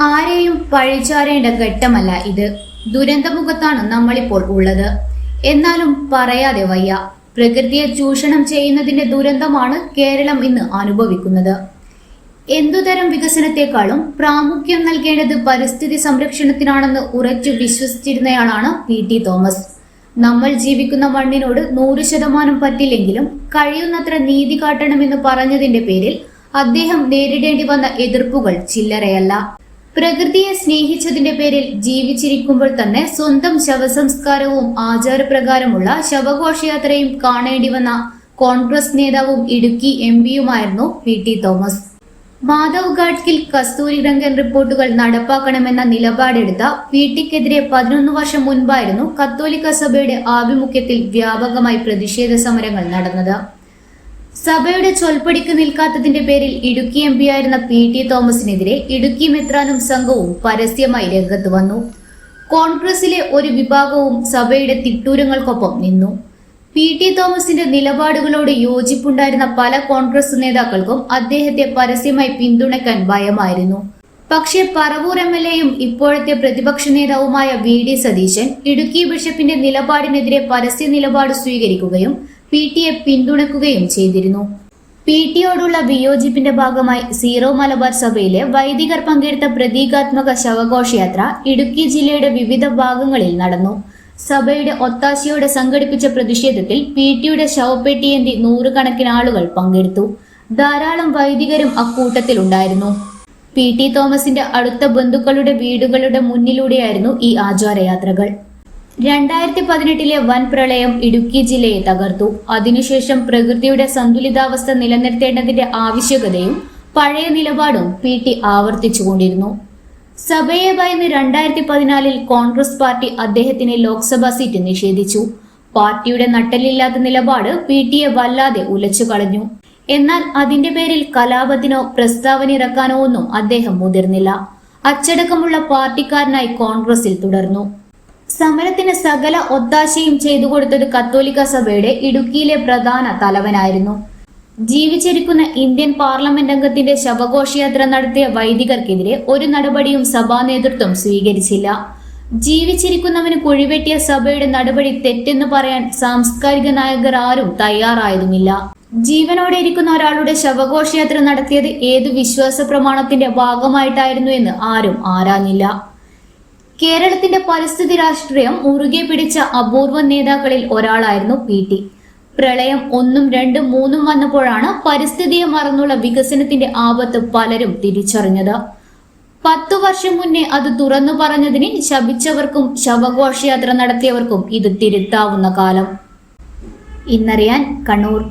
ആരെയും പഴിച്ചാരേണ്ട ഘട്ടമല്ല ഇത്. ദുരന്തമുഖത്താണ് നമ്മളിപ്പോൾ ഉള്ളത്. എന്നാലും പറയാതെ വയ്യ. പ്രകൃതിയെ ചൂഷണം ചെയ്യുന്നതിന്റെ ദുരന്തമാണ് കേരളം ഇന്ന് അനുഭവിക്കുന്നത്. എന്തുതരം വികസനത്തെക്കാളും പ്രാമുഖ്യം നൽകേണ്ടത് പരിസ്ഥിതി സംരക്ഷണത്തിനാണെന്ന് ഉറച്ചു വിശ്വസിച്ചിരുന്നയാളാണ് പി ടി തോമസ്. നമ്മൾ ജീവിക്കുന്ന മണ്ണിനോട് നൂറ് ശതമാനം പറ്റില്ലെങ്കിലും കഴിയുന്നത്ര നീതി കാട്ടണമെന്ന് പറഞ്ഞതിന്റെ പേരിൽ അദ്ദേഹം നേരിടേണ്ടി വന്ന എതിർപ്പുകൾ ചില്ലറയല്ല. പ്രകൃതിയെ സ്നേഹിച്ചതിന്റെ പേരിൽ ജീവിച്ചിരിക്കുമ്പോൾ തന്നെ സ്വന്തം ശവസംസ്കാരവും ആചാരപ്രകാരമുള്ള ശവഘോഷയാത്രയും കാണേണ്ടി വന്ന കോൺഗ്രസ് നേതാവും ഇടുക്കി എം പിയുമായിരുന്നു പി ടി തോമസ്. മാധവ് ഗാഡ്ഗിൽ കസ്തൂരി രംഗൻ റിപ്പോർട്ടുകൾ നടപ്പാക്കണമെന്ന നിലപാടെടുത്ത പി ടിക്കെതിരെ പതിനൊന്ന് വർഷം മുൻപായിരുന്നു കത്തോലിക്ക സഭയുടെ ആഭിമുഖ്യത്തിൽ വ്യാപകമായി പ്രതിഷേധ സമരങ്ങൾ നടന്നത്. സഭയുടെ ചൊൽപ്പടിക്ക് നിൽക്കാത്തതിന്റെ പേരിൽ ഇടുക്കി എം ആയിരുന്ന പി ടി തോമസിനെതിരെ ഇടുക്കി മെത്രാനും സംഘവും പരസ്യമായി രംഗത്ത് വന്നു. കോൺഗ്രസിലെ ഒരു വിഭാഗവും സഭയുടെ തിട്ടൂരങ്ങൾക്കൊപ്പം നിന്നു. പി ടി തോമസിന്റെ നിലപാടുകളോട് യോജിപ്പുണ്ടായിരുന്ന പല കോൺഗ്രസ് നേതാക്കൾക്കും അദ്ദേഹത്തെ പരസ്യമായി പിന്തുണയ്ക്കാൻ ഭയമായിരുന്നു. പക്ഷേ പറവൂർ എം എൽ എയും ഇപ്പോഴത്തെ പ്രതിപക്ഷ നേതാവുമായ വി ഡി സതീശൻ ഇടുക്കി ബിഷപ്പിന്റെ നിലപാടിനെതിരെ പരസ്യ നിലപാട് സ്വീകരിക്കുകയും പി ടിയെ പിന്തുണക്കുകയും ചെയ്തിരുന്നു. പി ടിയോടുള്ള വിയോജിപ്പിന്റെ ഭാഗമായി സീറോ മലബാർ സഭയിലെ വൈദികർ പങ്കെടുത്ത പ്രതീകാത്മക ശവഘോഷയാത്ര ഇടുക്കി ജില്ലയുടെ വിവിധ ഭാഗങ്ങളിൽ നടന്നു. സഭയുടെ ഒത്താശയോടെ സംഘടിപ്പിച്ച പ്രതിഷേധത്തിൽ പി ടിയുടെ ശവപ്പെട്ടിയേന്തി നൂറുകണക്കിന് ആളുകൾ പങ്കെടുത്തു. ധാരാളം വൈദികരും അക്കൂട്ടത്തിലുണ്ടായിരുന്നു. പി ടി തോമസിന്റെ അടുത്ത ബന്ധുക്കളുടെ വീടുകളുടെ മുന്നിലൂടെയായിരുന്നു ഈ ആചാരയാത്രകൾ. രണ്ടായിരത്തി പതിനെട്ടിലെ വൻ പ്രളയം ഇടുക്കി ജില്ലയെ തകർത്തു. അതിനുശേഷം പ്രകൃതിയുടെ സന്തുലിതാവസ്ഥ നിലനിർത്തേണ്ടതിന്റെ ആവശ്യകതയും പഴയ നിലപാടും പി ടി ആവർത്തിച്ചുകൊണ്ടിരുന്നു. സഭയെ ഭയന്ന് രണ്ടായിരത്തി പതിനാലിൽ കോൺഗ്രസ് പാർട്ടി അദ്ദേഹത്തിന് ലോക്സഭാ സീറ്റ് നിഷേധിച്ചു. പാർട്ടിയുടെ നട്ടലില്ലാത്ത നിലപാട് പി ടിയെ വല്ലാതെ ഉലച്ചു കളഞ്ഞു. എന്നാൽ അതിന്റെ പേരിൽ കലാപത്തിനോ പ്രസ്താവന ഇറക്കാനോ ഒന്നും അദ്ദേഹം മുതിർന്നില്ല. അച്ചടക്കമുള്ള പാർട്ടിക്കാരനായി കോൺഗ്രസിൽ തുടർന്നു. സമരത്തിന് സകല ഒത്താശയും ചെയ്തു കൊടുത്തത് കത്തോലിക്ക സഭയുടെ ഇടുക്കിയിലെ പ്രധാന തലവനായിരുന്നു. ജീവിച്ചിരിക്കുന്ന ഇന്ത്യൻ പാർലമെന്റ് അംഗത്തിന്റെ ശവഘോഷയാത്ര നടത്തിയ വൈദികർക്കെതിരെ ഒരു നടപടിയും സഭാ നേതൃത്വം സ്വീകരിച്ചില്ല. ജീവിച്ചിരിക്കുന്നവന് കുഴിവെട്ടിയ സഭയുടെ നടപടി തെറ്റെന്ന് പറയാൻ സാംസ്കാരിക നായകർ ആരും തയ്യാറായതുമില്ല. ജീവനോടെ ഇരിക്കുന്ന ഒരാളുടെ ശവഘോഷയാത്ര നടത്തിയത് ഏത് വിശ്വാസ പ്രമാണത്തിന്റെ ഭാഗമായിട്ടായിരുന്നു എന്ന് ആരും ആരാഞ്ഞില്ല. കേരളത്തിന്റെ പരിസ്ഥിതി രാഷ്ട്രീയം മുറുകെ പിടിച്ച അപൂർവ നേതാക്കളിൽ ഒരാളായിരുന്നു പി ടി. പ്രളയം ഒന്നും രണ്ടും മൂന്നും വന്നപ്പോഴാണ് പരിസ്ഥിതിയെ മറന്നുള്ള വികസനത്തിന്റെ ആപത്ത് പലരും തിരിച്ചറിഞ്ഞത്. പത്തു വർഷം മുന്നേ അത് തുറന്നു പറഞ്ഞതിന് ശപിച്ചവർക്കും ശവഘോഷയാത്ര നടത്തിയവർക്കും ഇത് തിരുത്താവുന്ന കാലം. ഇന്നറിയാൻ കണ്ണൂർ.